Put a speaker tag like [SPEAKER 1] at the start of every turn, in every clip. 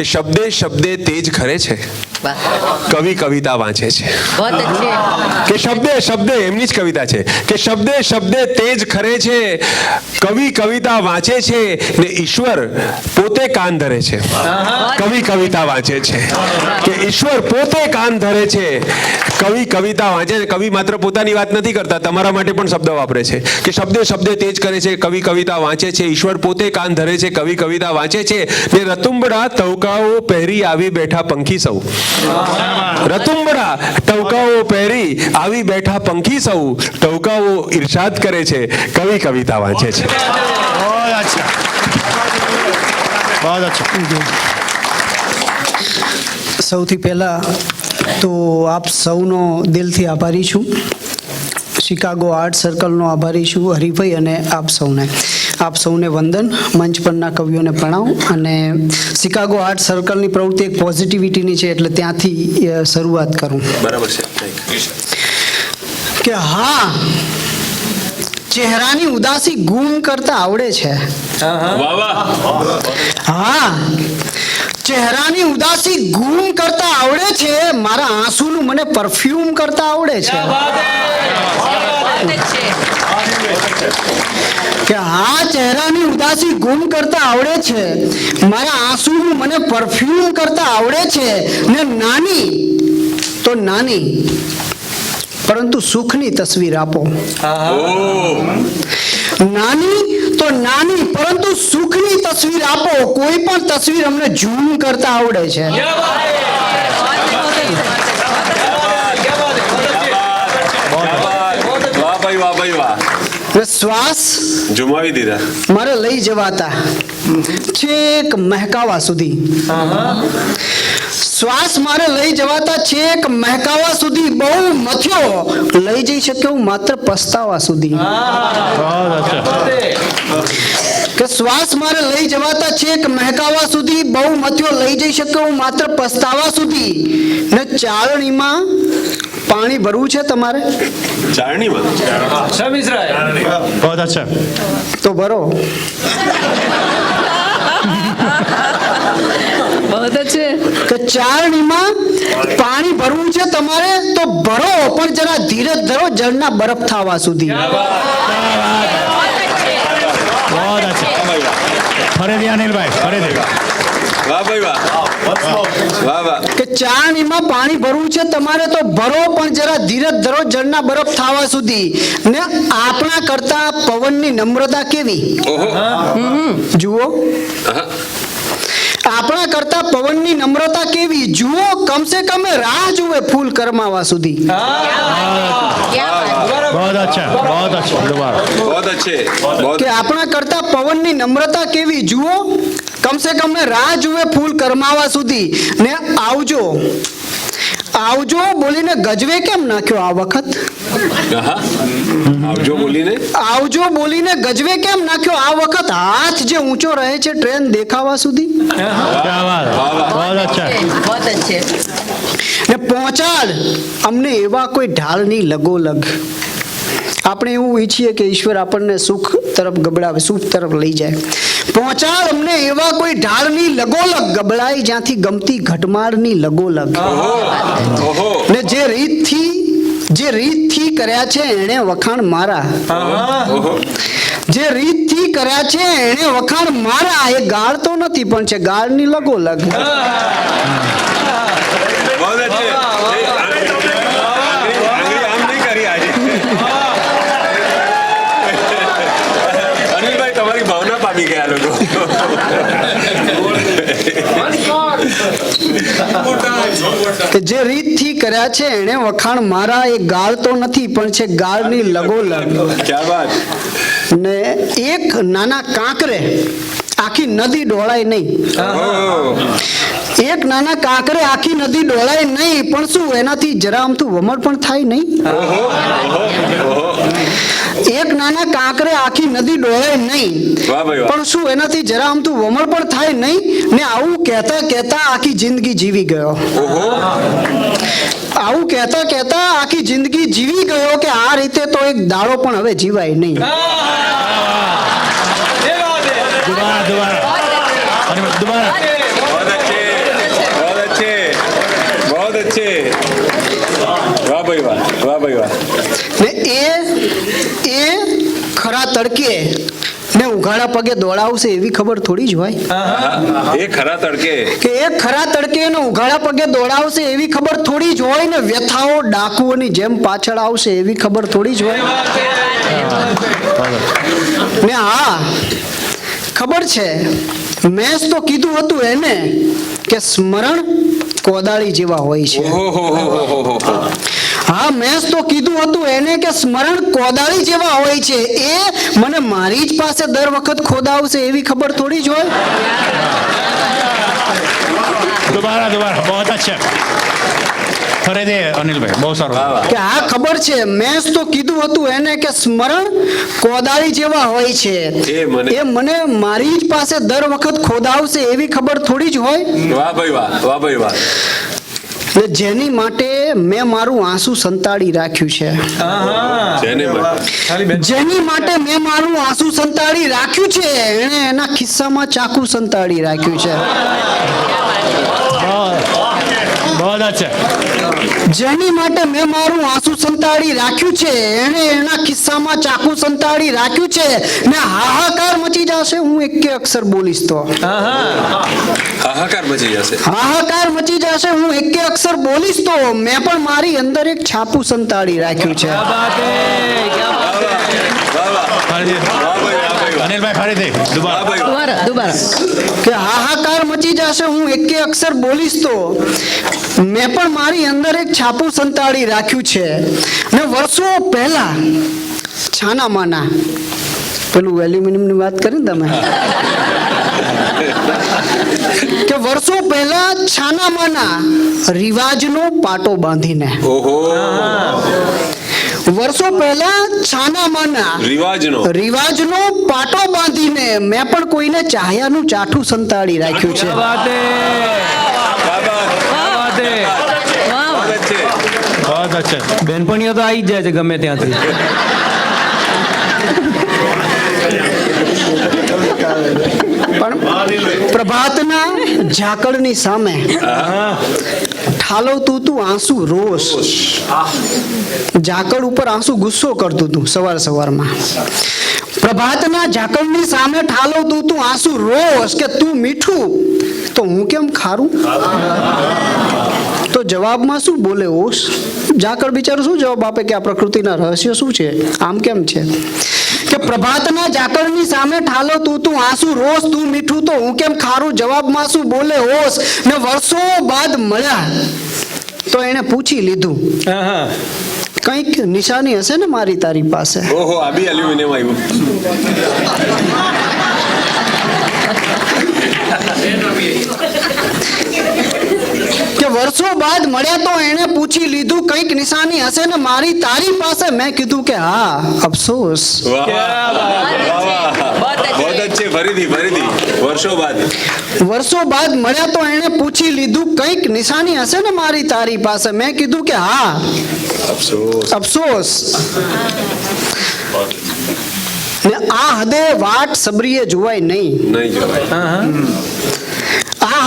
[SPEAKER 1] કે શબ્દે શબ્દે તેજ ખરે છે. કવિ કવિતા વાંચે છે. કે શબ્દે શબ્દે એમની જ કવિતા છે. કે શબ્દે શબ્દે તેજ ખરે છે. કવિ કવિતા વાંચે છે ને ઈશ્વર પોતે કાન ધરે છે. કવિ કવિતા વાંચે છે. કે ઈશ્વર પોતે કાન ધરે છે. કવિ કવિતા વાંચે છે. કવિ માત્ર પોતાની વાત નથી કરતા તમારા માટે પણ શબ્દ વાપરે છે. કે શબ્દે શબ્દે તેજ કરે છે. કવિ કવિતા વાંચે છે. ઈશ્વર પોતે કાન ધરે છે. કવિ કવિતા વાંચે છે. ને રતુંબડા તવકાઓ પહેરી આવી બેઠા પંખી સૌ. રતુંબરા ટવકાઓ પહેરી આવી બેઠા પંખી સૌ ટવકાઓ ઈર્ષાદ કરે છે કવિ કવિતા વાંચે છે.
[SPEAKER 2] સૌથી પહેલાં તો આપ સૌનો દિલથી આભારી છું. શિકાગો આર્ટ સર્કલનો આભારી છું હરિભાઈ અને આપ સૌને. આપ સૌને વંદન. મંચ પરના કવિઓને પ્રણામ અને શિકાગો આર્ટ સર્કલની પ્રવૃત્તિ એક પોઝિટિવિટીની છે એટલે ત્યાંથી શરૂઆત કરું.
[SPEAKER 1] બરાબર છે.
[SPEAKER 2] કે હા ચહેરાની ઉદાસી ગુમ કરતા આવડે છે. હા ચહેરાની ઉદાસી ગુમ કરતા આવડે છે મારા આંસુનું મને પરફ્યુમ કરતા આવડે છે. કે હા ચહેરાની ઉદાસી ગુમ કરતા આવડે છે. મારા આંસુ મને પરફ્યુમ કરતા આવડે છે. ને નાની તો નાની પરંતુ સુખની તસવીર આપો. નાની તો નાની પરંતુ સુખની તસવીર આપો. કોઈ પણ તસવીર અમને ઝૂમ કરતા આવડે છે
[SPEAKER 1] વાહ ભાઈ વાહ ભાઈ વાહ
[SPEAKER 2] ને શ્વાસ
[SPEAKER 1] જમાવી દીધા.
[SPEAKER 2] મારે લઈ જવાતા છેક મહેકાવા સુધી. શ્વાસ મારે લઈ જવાતા છેક મહેકાવા સુધી. બહુ મથ્યો. લઈ જઈ શક્યો માત્ર પસ્તાવા સુધી. કે શ્વાસ મારે લઈ જવાતા છેક મહેકાવા સુધી. બહુ મથ્યો. લઈ જઈ શક્યો હું માત્ર પસ્તાવા સુધી. ને ચાળણીમાં પાણી ભરવું છે તમારે?
[SPEAKER 1] ચારણી
[SPEAKER 3] બહુ અચ્છા.
[SPEAKER 2] તો ભરો. કે ચારણીમાં પાણી ભરવું છે તમારે તો ભરો પણ જરા ધીરે ધરો જળના બરફ થવા સુધી.
[SPEAKER 3] ફરી દે અનિલભાઈ ફરી દે
[SPEAKER 1] વાહ ભાઈ વાહ. વાહ વાહ.
[SPEAKER 2] કે ચાણીમાં પાણી ભરવું છે તમારે તો ભરો પણ જરા ધીરજ ધરો જળના બરફ થવા સુધી. ને આપણા કરતા પવનની નમ્રતા કેવી? જુઓ. આપણા કરતા પવનની નમ્રતા કેવી? જુઓ કમસે કમ રાહ જુએ ફૂલ કરમાવા સુધી. કે આપણા કરતા પવનની નમ્રતા કેવી? જુઓ કમસે કમ રાહ જુએ ફૂલ કરમાવા સુધી. ને આવજો. આવજો બોલીને ગજવે કેમ નાખ્યો આ વખત?
[SPEAKER 1] આવજો બોલીને?
[SPEAKER 2] આવજો બોલીને ગજવે કેમ નાખ્યો આ વખત? હાથ જે ઊંચો રહે છે ટ્રેન દેખાવા સુધી? ને પહોંચાડ. અમને એવા કોઈ ઢાળની લગોલગ. આપણે એવું ઈચ્છીએ કે ઈશ્વર આપણને સુખ તરફ ગબડાવે સુખ તરફ લઈ જાય. પહોંચાડ અમને એવા કોઈ ઢાળની લગોલગ ગબડાઈ જ્યાંથી ગમતી ઘટમાળની લગોલગ. ને જે રીતથી જે રીતથી કર્યા છે એણે વખાણ મારા. જે રીતથી કર્યા છે એણે વખાણ મારા એ ગાળ તો નથી પણ છે ગાળની લગોલગ. કે જે રીતથી કર્યા છે એણે વખાણ મારા એ ગાળ તો નથી પણ છે ગાળની
[SPEAKER 1] લગ બાત
[SPEAKER 2] ને એક નાના કાંકરે આખી નદી ડોળાય નહીં. એક નાના કાંકરે આખી નદી ડોળાય નહીં પણ શું એનાથી જરા આમથું વમળ પણ થાય નહીં? એક નાના કાંકરે આખી નદી ડોળાય નહીં પણ શું એનાથી જરા આમથું વમળ પણ થાય નહીં? ને આવું કહેતા કહેતા આખી જિંદગી જીવી ગયો. આવું કહેતા કહેતા આખી જિંદગી જીવી ગયો કે આ રીતે તો એક દાડો પણ હવે જીવાય નહીં.
[SPEAKER 1] દુબારા દુબારા. વાહ ભાઈ વાહ.
[SPEAKER 2] ને એ એ ખરા તડકે ને ઉઘાડા પગે દોડાવશે એવી ખબર થોડી જ હોય.
[SPEAKER 1] એ ખરા તડકે.
[SPEAKER 2] કે એ ખરા તડકે એને ઉઘાડા પગે દોડાવશે એવી ખબર થોડી જ હોય ને વ્યથાઓ ડાકુઓની જેમ પાછળ આવશે એવી ખબર થોડી જ હોય. ને હા ખબર છે મેં તો કીધું હતું એને કે સ્મરણ કોદાળી જેવા હોય છે. હા મેં તો કીધું હતું એને કે સ્મરણ કોદાળી જેવા હોય છે. એ મને મારી જ પાસે દર વખત ખોદાવશે એવી ખબર થોડી જ હોય.
[SPEAKER 3] દુબારા દુબારા. બહુ અચ્છા અનિલભાઈ.
[SPEAKER 2] કે આ ખબર છે. મેં તો કીધું હતું એને કે સ્મરણ કોદાળી જેવા હોય છે.
[SPEAKER 1] એ મને
[SPEAKER 2] મારી જ પાસે દર વખત ખોદાવશે એવી ખબર થોડી જ હોય.
[SPEAKER 1] વાહ ભાઈ વાહ. વાહ ભાઈ વાહ.
[SPEAKER 2] જેની માટે મેં મારું આંસુ સંતાડી રાખ્યું છે
[SPEAKER 1] જેની માટે
[SPEAKER 2] મેં મારું આંસુ સંતાડી રાખ્યું છે એને એના ખિસ્સામાં ચાકુ સંતાડી રાખ્યું છે
[SPEAKER 3] બહુ અચ્છા
[SPEAKER 2] જેની માટે મેં મારું આંસુ સંતાડી રાખ્યું છે એણે એના ખિસ્સામાં ચાકુ સંતાડી રાખ્યું છે ને હાહાકાર મચી જશે હું એક અક્ષર બોલીશ તો.
[SPEAKER 1] હાહાકાર મચી જશે.
[SPEAKER 2] હાહાકાર મચી જશે હું એક અક્ષર બોલીશ તો મેં પણ મારી અંદર એક છાપું સંતાડી રાખ્યું છે.
[SPEAKER 3] અનિલભાઈ ફરીથી. દુબારા
[SPEAKER 4] દુબારા.
[SPEAKER 2] કે હાહાકાર મચી જશે હું એકે અક્ષર બોલીશ તો. મેં પણ મારી અંદર એક છાપું સંતાડી રાખ્યું છે. અને વર્ષો પહેલા છાના માના પેલું એલ્યુમિનિયમની વાત કરી તમે? કે વર્ષો પહેલા છાના માના રિવાજનો પાટો બાંધીને.
[SPEAKER 1] ઓહો.
[SPEAKER 2] વર્ષો પહેલા છાનામાના
[SPEAKER 1] રિવાજનો.
[SPEAKER 2] રિવાજનો પાટો બાંધીને મેં પણ કોઈને ચાહ્યાનું ચાઠું સંતાડી રાખ્યું છે.
[SPEAKER 5] બેનપણીઓ તો આવી જ જાય છે ગમે ત્યાંથી.
[SPEAKER 2] પણ પ્રભાતના ઝાકળની સામે ઠાલવતું તું આંસુ રોષ ઝાકળ ઉપર આંસુ ગુસ્સો કરતું તું સવાર સવારમાં. પ્રભાતના ઝાકળની સામે ઠાલવતું તું આંસુ રોષ કે તું મીઠું? તો હું કેમ ખારું? તો જવાબમાં શું બોલે ઓશ ઝાકળ બિચારું શું જવાબ આપે કે આ પ્રકૃતિના રહસ્યો શું છે? આમ કેમ છે? કે પ્રભાતના ઝાકળની સામે ઠાલો તું તું આંસુ રોષ તું મીઠું તો હું કેમ ખારું? જવાબમાં શું બોલે હોશ? ને વર્ષો બાદ મળ્યા. તો એને પૂછી લીધું કંઈક નિશાની હશે ને મારી તારી પાસે?
[SPEAKER 1] ઓહો આ બી એલ્યુમિનિયમ આવ્યું
[SPEAKER 2] વર્ષો બાદ મળ્યા તો એણે પૂછી લીધું કંઈક નિશાની હશે ને મારી તારી પાસે? મેં કીધું કે હા અફસોસ.
[SPEAKER 1] વર્ષો બાદ.
[SPEAKER 2] વર્ષો બાદ મળ્યા તો એણે પૂછી લીધું કંઈક નિશાની હશે ને મારી તારી પાસે? મેં કીધું કે હા.
[SPEAKER 1] અફસોસ.
[SPEAKER 2] અફસોસ. ને આ હદે વાટ સબરીએ જોવાય નહીં.
[SPEAKER 1] નહીં જોવાય.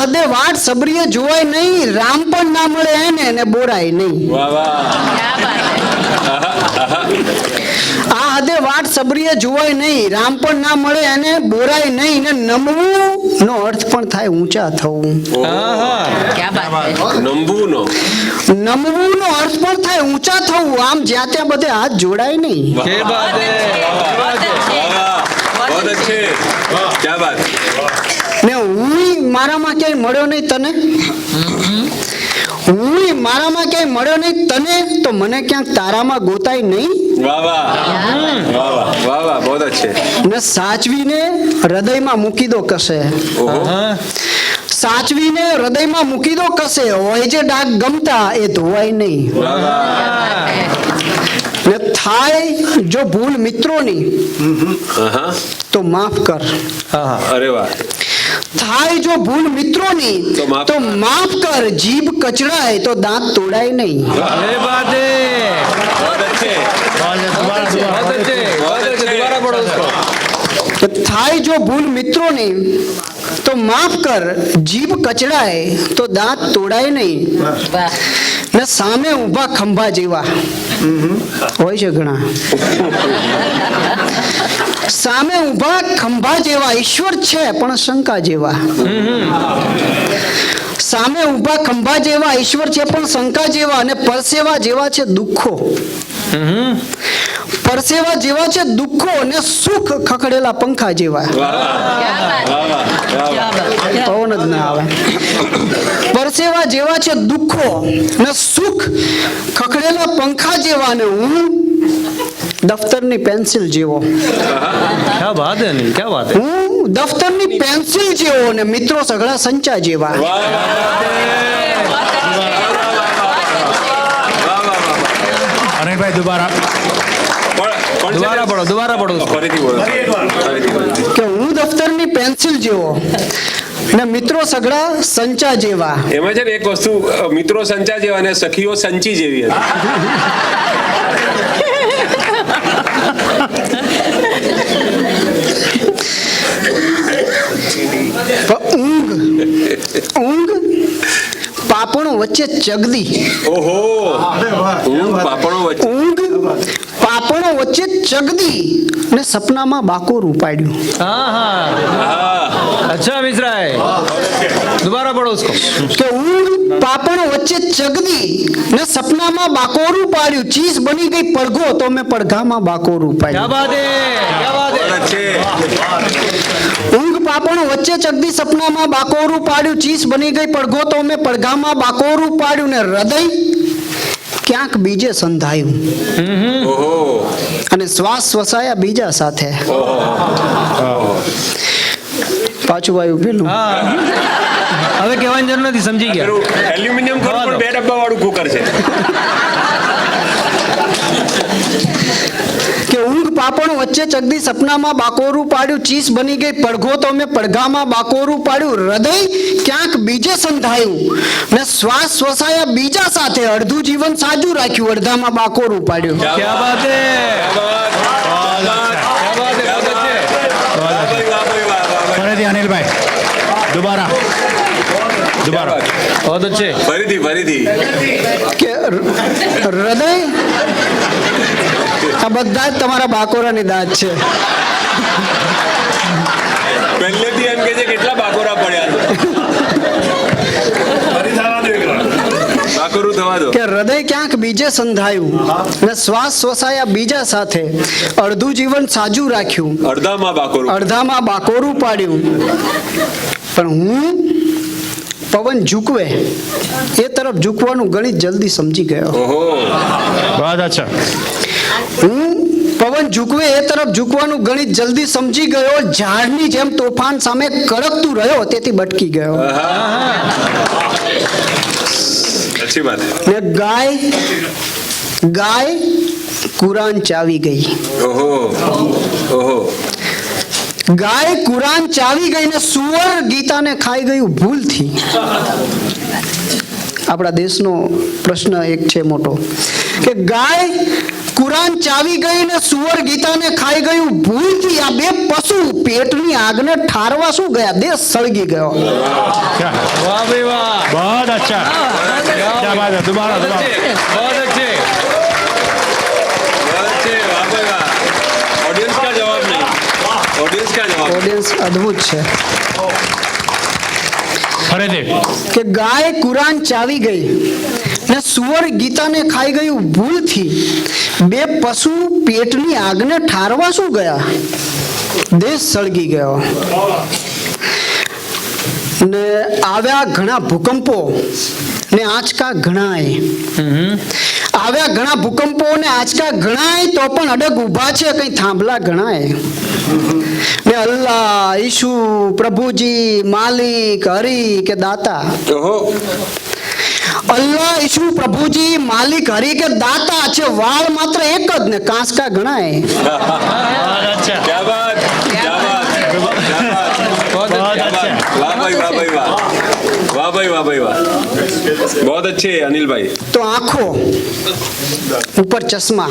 [SPEAKER 2] હદે વાટ સબરીએ જોવાય નહીં રામ પણ ના મળે એને ને બોરાય નહીં.
[SPEAKER 1] વાહ વાહ.
[SPEAKER 2] આ હદે વાટ સબરીએ જોવાય નહીં રામ પણ ના મળે એને બોરાય નહીં ને નમવું નો અર્થ પણ થાય ઊંચા થવું.
[SPEAKER 4] નમવું
[SPEAKER 1] નો
[SPEAKER 2] નમવું નો અર્થ પણ થાય ઊંચા થવું. આમ જ્યાં ત્યાં બધે હાથ જોડાય નહીં. ને હું મારામાં ક્યાંય મળ્યો નહીં તને? હું મારામાં ક્યાંય મળ્યો નહીં તને? તો મને ક્યાંક તારામાં ગોતાય નહીં?
[SPEAKER 1] વાહ વાહ. વાહ વાહ. વાહ વાહ. બહુત અચ્છે.
[SPEAKER 2] ને સાચવીને હૃદયમાં મૂકી દો કશે. સાચવીને હૃદયમાં મૂકી દો કશે. હોય જે ડાક ગમતા એ ધોવાય નહીં. ને થાય જો ભૂલ મિત્રોની
[SPEAKER 1] હા
[SPEAKER 2] તો માફ કર.
[SPEAKER 1] અરે વાહ.
[SPEAKER 2] થાય જો ભૂલ મિત્રોની
[SPEAKER 1] તો માફ
[SPEAKER 2] કર. જીભ કચડા કચડાય તો દાંત તોડાય નહીં. થાય જો ભૂલ મિત્રોની તો માફ કર. જીભ કચડાય તો દાંત તોડાય નહીં. ને સામે ઊભા ખંભા જેવા. હોય છે ઘણા. સામે ઊભા ખંભા જેવા, ઈશ્વર છે, પણ શંકા જેવા. સામે ઊભા ખંભા જેવા, ઈશ્વર છે, પણ શંકા જેવા અને પરસેવા જેવા છે, દુઃખો. પરસેવા જેવા છે, દુઃખો અને સુખ ખખડેલા પંખા જેવા. પવન જ ના આવે. પરસેવા જેવા છે, દુઃખો ને સુખ ખખડેલા પંખા જેવા ને હું દફતરની પેન્સિલ જેવો.
[SPEAKER 5] ક્યાં વાત હે નહીં ક્યાં વાત
[SPEAKER 2] હું? દફતરની પેન્સિલ જેવો ને મિત્રો સગળા સંચા જેવા.
[SPEAKER 3] અનિલભાઈ દુબારા.
[SPEAKER 5] દુબારા પડો દુબારા પડો.
[SPEAKER 1] ફરીથી બોલો
[SPEAKER 2] કે હું દફતરની પેન્સિલ જેવો ને મિત્રો સગળા સંચા જેવા.
[SPEAKER 1] એમાં છે ને એક વસ્તુ મિત્રો સંચા જેવા અને સખીઓ સંચી જેવી હતી.
[SPEAKER 2] ઊંઘ ઊંઘ પાપણો વચ્ચે ચગદી.
[SPEAKER 1] ઓહો. ઊંઘ પાપણો વચ્ચે.
[SPEAKER 2] ઊંઘ આપણા વચ્ચે ચગદી અને સપનામાં બાકો
[SPEAKER 5] રૂપાડ્યું. હા હા અચ્છા મિશ્રાએ. દુબારા પડો ઉસકો
[SPEAKER 2] કે ઊંઘ પાપણો વચ્ચે ચગદી ને સપનામાં બાકોરું પાડ્યું ચીઝ બની ગઈ પડઘો તો મેં પડઘામાં બાકોરું પાડ્યું
[SPEAKER 5] ક્યા બાત ક્યા
[SPEAKER 1] બાત
[SPEAKER 2] ઊંઘ પાપણો વચ્ચે ચગદી સપનામાં બાકોરું પાડ્યું ચીઝ બની ગઈ પડઘો તો મેં પડઘામાં બાકોરું પાડ્યું ને હૃદય ક્યાંક બીજે સંધાયું. અને શ્વાસ શ્વસાયા બીજા સાથે. પાછું આવ્યું પેલું
[SPEAKER 5] હવે કહેવાની જરૂર નથી સમજી ગયા.
[SPEAKER 1] એલ્યુમિનિયમ બે ડબ્બા વાળું કુકર છે
[SPEAKER 2] કે ઊંઘ પાપણો વચ્ચે ચગદી સપનામાં બાકોરું પાડ્યું ચીસ બની ગઈ પડઘો તો મેં પડઘામાં બાકોરું પાડ્યું હૃદય ક્યાંક બીજે સંધાયું ને શ્વાસ શ્વસાયા બીજા સાથે અડધું જીવન સાજું રાખ્યું અડધામાં બાકોરું પાડ્યું
[SPEAKER 5] क्या बात है क्या बात है बहुत अच्छे
[SPEAKER 3] ફરીથી અનિલભાઈ દુબારા દુબારા
[SPEAKER 5] बहुत अच्छे
[SPEAKER 1] ફરીથી ફરીથી
[SPEAKER 2] કે ર- હૃદય આ બધા જ તમારા બાકોરાની દાંત છે.
[SPEAKER 1] પહેલેથી એમ કે છે કેટલા બાકોરા પડ્યા
[SPEAKER 2] કે હૃદય ક્યાંક બીજે સંધાયું ને શ્વાસ શ્વસાયા બીજા સાથે અડધું જીવન સાજું રાખ્યું.
[SPEAKER 1] અડધામાં બાકોરું.
[SPEAKER 2] અડધામાં બાકોરું પાડ્યું. પણ હું પવન ઝૂકવે એ તરફ ઝૂકવાનું ગણિત જલ્દી સમજી ગયો.
[SPEAKER 1] ઓહો.
[SPEAKER 3] વાત અચ્છા
[SPEAKER 2] હું પવન ઝૂકવે એ તરફ ઝૂકવાનું ગણિત જલ્દી સમજી ગયો ઝાડની જેમ તોફાન સામે કડકતું રહ્યો તેથી બટકી ગયો. ગાય ગાય કુરાન ચાવી ગઈ.
[SPEAKER 1] ઓહો ઓહો.
[SPEAKER 2] ગાય કુરાન ચાવી ગઈ ને સુવર ગીતાને ખાઈ ગયું ભૂલથી. આપણા દેશનો પ્રશ્ન એક છે મોટો. કે ગાય કુરાન ચાવી ગઈ ને સુવર ગીતાને ખાઈ ગયું ભૂલથી આ બે પશુ પેટની આગને ઠારવા શું ગયા? દેશ સળગી ગયો.
[SPEAKER 1] વાહ
[SPEAKER 2] ઓડિયન્સ કા છે.
[SPEAKER 3] ફરીથી.
[SPEAKER 2] કે ગાય કુરાન ચાવી ગઈ ને સુવર ગીતાને ખાઈ ગયું ભૂલથી. બે પશુ પેટની આગને ઠારવા શું ગયા? દેશ સળગી ગયો. ને આવ્યા ઘણા ભૂકંપો ને આંચકા ઘણાય આવ્યા ઘણા ભૂકંપો ને આંચકા ઘણાય તો પણ અડગ ઊભા છે, કઈ થાંભલા ઘણાય ને અલ્લાહ ઈશુ પ્રભુજી માલિક હરી કે દાતા
[SPEAKER 1] ओहो
[SPEAKER 2] અલ્લાહ ઈશુ પ્રભુજી માલિક હરી કે દાતા છે વાળ માત્ર એક જ ને કાંસકા ગણાય
[SPEAKER 3] बहुत अच्छा
[SPEAKER 1] क्या बात क्या बात क्या बात
[SPEAKER 5] बहुत
[SPEAKER 3] बहुत
[SPEAKER 5] अच्छे
[SPEAKER 3] अच्छा
[SPEAKER 1] वाह भाई वाह भाई वाह वाह भाई वाह भाई वाह बहुत अच्छे अनिल भाई
[SPEAKER 2] તો આંખો ઉપર ચશ્મા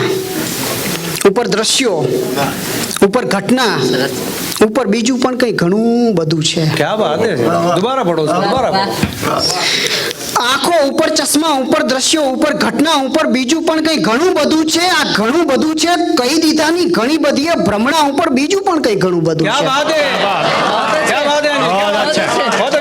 [SPEAKER 2] ઉપર દ્રશ્યો ઉપર ઘટના ઉપર બીજું પણ કંઈ ઘણું બધું છે.
[SPEAKER 5] ક્યાં વાત દુબારા પડો દુબારા
[SPEAKER 2] આંખો ઉપર ચશ્મા ઉપર દ્રશ્યો ઉપર ઘટના ઉપર બીજું પણ કંઈ ઘણું બધું છે. આ ઘણું બધું છે. કહી દીધાની ઘણી બધી ભ્રમણા ઉપર બીજું પણ કંઈ ઘણું બધું છે.
[SPEAKER 5] ક્યાં વાત ક્યાં વાત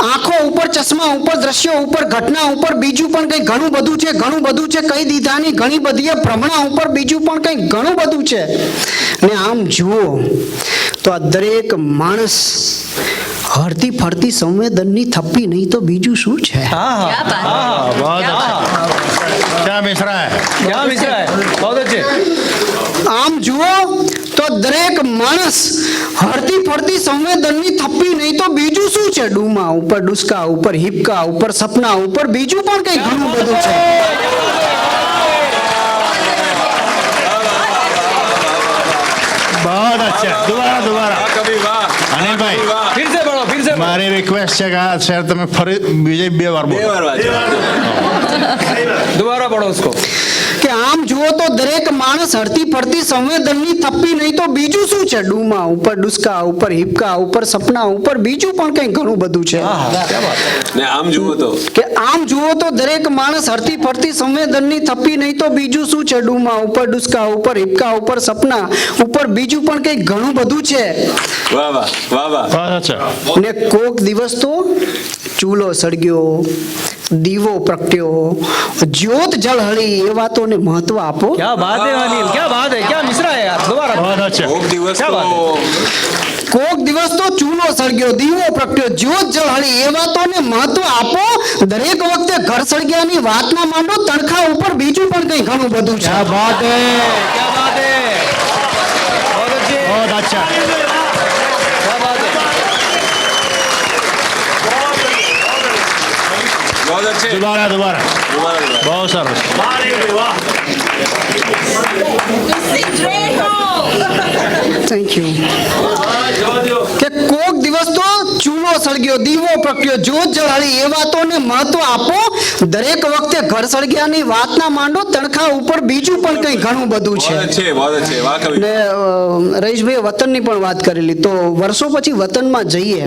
[SPEAKER 2] આંખો ઉપર ચશ્મા ઉપર દ્રશ્યો ઉપર ઘટના ઉપર બીજું પણ કંઈ ઘણું બધું છે ઘણું બધું છે કઈ દીધાની ઘણી બધી ભ્રમણા ઉપર બીજું પણ કંઈ ઘણું બધું છે. ને આમ જુઓ તો આ દરેક માણસ હરતી ફરતી સંવેદનની થપ્પી નહીં તો બીજું શું છે. આમ જુઓ દરેક માણસ હરતી ફરતી સંવેદનની થપ્પી નહીં તો બીજું શું છે ડુમા ઉપર ડુસકા ઉપર હિપકા ઉપર સપના ઉપર બીજું પણ કંઈ ઘણું બધું છે
[SPEAKER 3] बहुत अच्छा दोबारा दोबारा
[SPEAKER 1] કવિ વાહ
[SPEAKER 3] અનિલ ભાઈ
[SPEAKER 5] फिर से पढ़ो फिर से पढ़ो
[SPEAKER 3] મારી રિક્વેસ્ટ છે કે આ શેર તમે ફરી બીજે બે વાર
[SPEAKER 1] બે
[SPEAKER 3] બોલો
[SPEAKER 1] વાર વાંચો
[SPEAKER 5] दोबारा पढ़ो उसको
[SPEAKER 2] કે આમ જુઓ તો દરેક માણસ હરતી પડતી સંવેદનની થપ્પી નહીં તો બીજું શું છે? ડૂમા ઉપર ડુસકા ઉપર હિપકા ઉપર સપના ઉપર બીજું પણ કંઈ ઘણું બધું છે.
[SPEAKER 1] ને આમ જુઓ તો.
[SPEAKER 2] કે આમ જુઓ તો દરેક માણસ હરતી ફરતી સંવેદનની થપ્પી નહીં તો બીજું શું છે? ડૂમા ઉપર ડુસકા ઉપર હિપકા ઉપર સપના ઉપર બીજું પણ કંઈક ઘણું બધું છે?
[SPEAKER 1] વાહ
[SPEAKER 2] ને કોક દિવસ તો ચૂલો સળગ્યો દીવો પ્રગટ્યો જ્યોત જળહળી એ વાતોને મહત્વ આપો
[SPEAKER 5] क्या बात है अनिल क्या बात है क्या मिश्रा है यार दोबारा
[SPEAKER 3] बहुत अच्छा
[SPEAKER 1] કોક દિવસ
[SPEAKER 5] ક્યાં
[SPEAKER 1] તો
[SPEAKER 2] કોક દિવસ તો ચૂલો સળગ્યો દીવો પ્રગટ્યો જ્યોત જળહળી એ વાતોને મહત્વ આપો દરેક વખતે ઘર સળગ્યાની વાત ના માંડો તણખા ઉપર બીજું પણ કંઈ ઘણું બધું છે
[SPEAKER 5] क्या बात है बहुत अच्छे
[SPEAKER 3] बहुत अच्छा વગર છે.
[SPEAKER 1] દુબારા દુબારા.
[SPEAKER 3] બહુ સરસ.
[SPEAKER 2] થેન્ક યુ કે કોક દિવસ તો ચૂલો સળગ્યો દીવો પ્રગટ્યો. જોત જળાળી એ વાતોને મહત્વ આપો. દરેક વખતે ઘર સળગ્યાની વાતના માંડો તણખા ઉપર બીજું પણ કંઈ ઘણું બધું છે. એટલે રહીશભાઈ વતનની પણ વાત કરેલી. તો વર્ષો પછી વતનમાં જઈએ.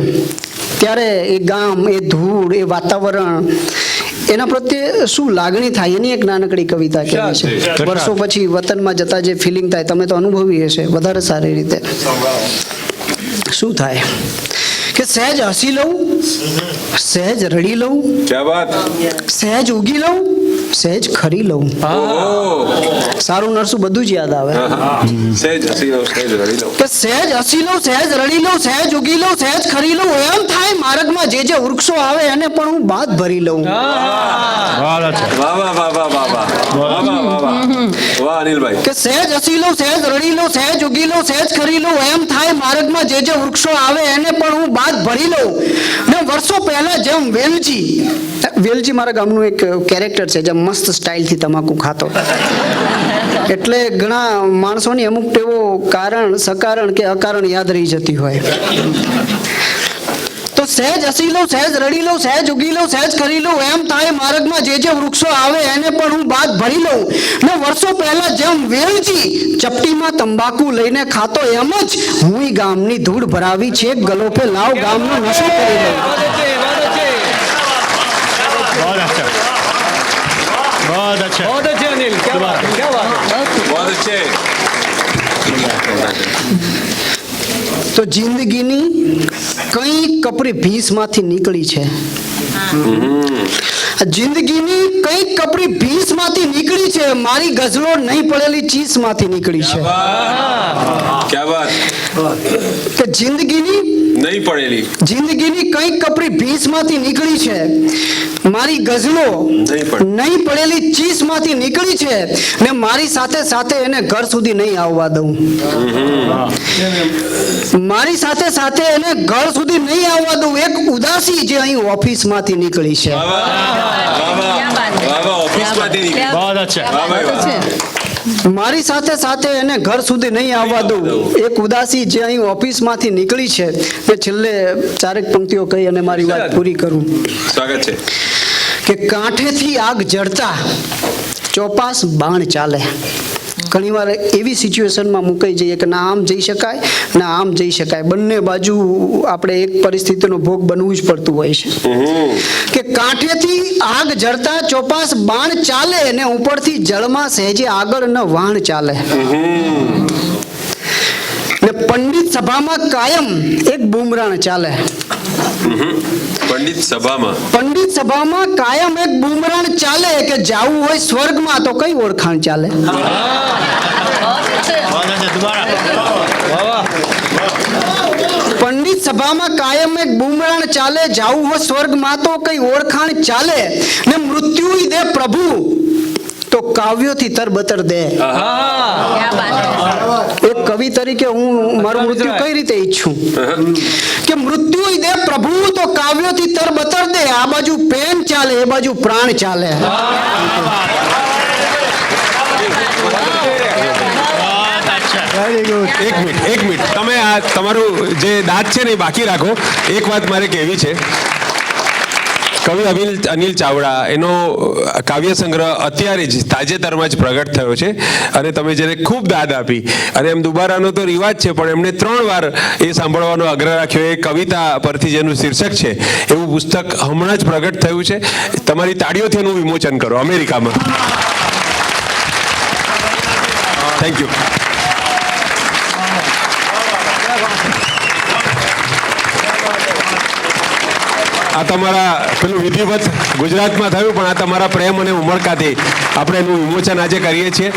[SPEAKER 2] ત્યારે એ ગામ એ ધૂળ એ વાતાવરણ એના પ્રત્યે શું લાગણી થાય? એની એક નાનકડી કવિતા કહેવી છે. વર્ષો પછી વતનમાં જતા જે ફિલિંગ થાય તમે તો અનુભવી હશે વધારે સારી રીતે. શું થાય? કે સહેજ હસી લઉં સહેજ રડી લઉં સહેજ ઉગી લઉં સહેજ ખરી લઉં. સારું નરસું બધું જ યાદ આવે.
[SPEAKER 1] સહેજ હસી
[SPEAKER 2] લઉં સહેજ રડી લઉં. સહેજ ઉગી લઉં સહેજ ખરી લઉં એમ થાય માર્ગમાં જે જે વૃક્ષો આવે એને પણ હું બાદ ભરી લઉં.
[SPEAKER 1] વાહ
[SPEAKER 2] કે સહેજ હસી લઉં સહેજ રડી લઉં સહેજ ઉગી લઉં સહેજ ખરી લઉં એમ થાય માર્ગમાં જે જે વૃક્ષો આવે એને પણ હું બાદ ભરી લઉં. ને વર્ષો પહેલા જેમ વેલજી વેલજી મારા ગામનું એક કેરેક્ટર છે જેમ મસ્ત સ્ટાઇલથી તમાકુ ખાતો. એટલે ઘણા માણસોની અમુક ટેવો કારણ, સકારણ કે અકારણ યાદ રહી જતી હોય. તો સહેજ હસી લઉં, સહેજ રડી લઉં, સહેજ ઉગી લઉં, સહેજ કરી લઉં, એમ થાય માર્ગમાં જે જે વૃક્ષો આવે એને પણ હું બાદ ભરી લઉં. ને વર્ષો પહેલા જેમ વેલજી ચપટીમાં તંબાકુ લઈને ખાતો, એમ જ હું ગામની ધૂળ ભરાવી છે ગલોપે લાવ ગામનો નશો કરી લઉં.
[SPEAKER 5] बहुत अच्छा बहुत अच्छे अनिल क्या बात है क्या बात है
[SPEAKER 1] बहुत अच्छे
[SPEAKER 2] તો જિંદગીની કઈ કપરી ભીંસમાંથી નીકળી છે આ જિંદગીની કઈ કપડી ભીસમાંથી નીકળી છે મારી ગઝલો નહીં પડેલી ચીસમાંથી નીકળી છે. કે જિંદગીની
[SPEAKER 1] નહીં પડેલી.
[SPEAKER 2] જિંદગીની કઈ કપડી ભીસમાંથી નીકળી છે મારી ગઝલો
[SPEAKER 1] નહીં
[SPEAKER 2] પડેલી ચીસમાંથી નીકળી છે ને મારી સાથે સાથે એને ઘર સુધી નહીં આવવા દઉં. મારી સાથે સાથે એને ઘર સુધી નહીં આવવા દઉં. એક ઉદાસી જે અહીં
[SPEAKER 1] ઓફિસમાં માંથી નીકળી
[SPEAKER 4] છે.
[SPEAKER 2] મારી સાથે સાથે એને ઘર સુધી નહીં આવવા દઉં. એક ઉદાસી જે અહીં ઓફિસમાંથી નીકળી છે તે છેલ્લે ચારેક પંક્તિઓ કહી અને મારી વાત પૂરી કરું.
[SPEAKER 1] સ્વાગત છે.
[SPEAKER 2] કે કાંઠેથી આગ જડતા ચોપાસ બાણ ચાલે. ઘણીવાર એવી સિચ્યુએશનમાં મુકાઈ જઈએ કે ના આમ જઈ શકાય ના આમ જઈ શકાય. બંને બાજુ આપણે એક પરિસ્થિતિનો ભોગ બનવું જ પડતું હોય છે. કે કાંઠેથી આગ જળતા ચોપાસ બાણ ચાલે અને ઉપરથી જળમાં સહેજે આગળ ન વાણ ચાલે. ને પંડિત સભામાં કાયમ એક બુમરાણ ચાલે.
[SPEAKER 1] પંડિત સભામાં.
[SPEAKER 2] પંડિત સભામાં કાયમ એક બુમરાણ ચાલે કે જાવું હોય સ્વર્ગમાં તો કઈ ઓળખાણ ચાલે? પંડિત સભામાં કાયમ એક બુમરાણ ચાલે જાવું હોય સ્વર્ગમાં તો કઈ ઓળખાણ ચાલે? ને મૃત્યુ દે પ્રભુ તો કાવ્યોથી તરબતર દે. કવિ તરીકે હું મારું મૃત્યુ કઈ રીતે ઈચ્છું? કે મૃત્યુ દે પ્રભુ તો કાવ્યોથી તરબતર દે. આ બાજુ પ્રેમ ચાલે એ બાજુ પ્રાણ ચાલે.
[SPEAKER 1] એક મિનિટ એક મિનિટ. તમે આ તમારું જે દાંત છે ને એ બાકી રાખો. એક વાત મારે કહેવી છે. કવિ અનિલ અનિલ ચાવડા એનો કાવ્ય સંગ્રહ અત્યારે જ તાજેતરમાં જ પ્રગટ થયો છે અને તમે જેને ખૂબ દાદ આપી અને એમ દુબારાનો તો રિવાજ છે પણ એમણે ત્રણ વાર એ સાંભળવાનો આગ્રહ રાખ્યો. એ કવિતા પરથી જેનું શીર્ષક છે. એવું પુસ્તક હમણાં જ પ્રગટ થયું છે. તમારી તાળીઓથી એનું વિમોચન કરો અમેરિકામાં. થેન્ક યુ આ તમારા પેલું વિધિવત ગુજરાતમાં થયું પણ આ તમારા પ્રેમ અને ઉમળકાથી આપણે એનું વિમોચન આજે કરીએ છીએ.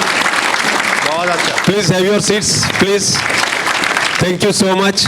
[SPEAKER 1] Please have your seats please thank you so much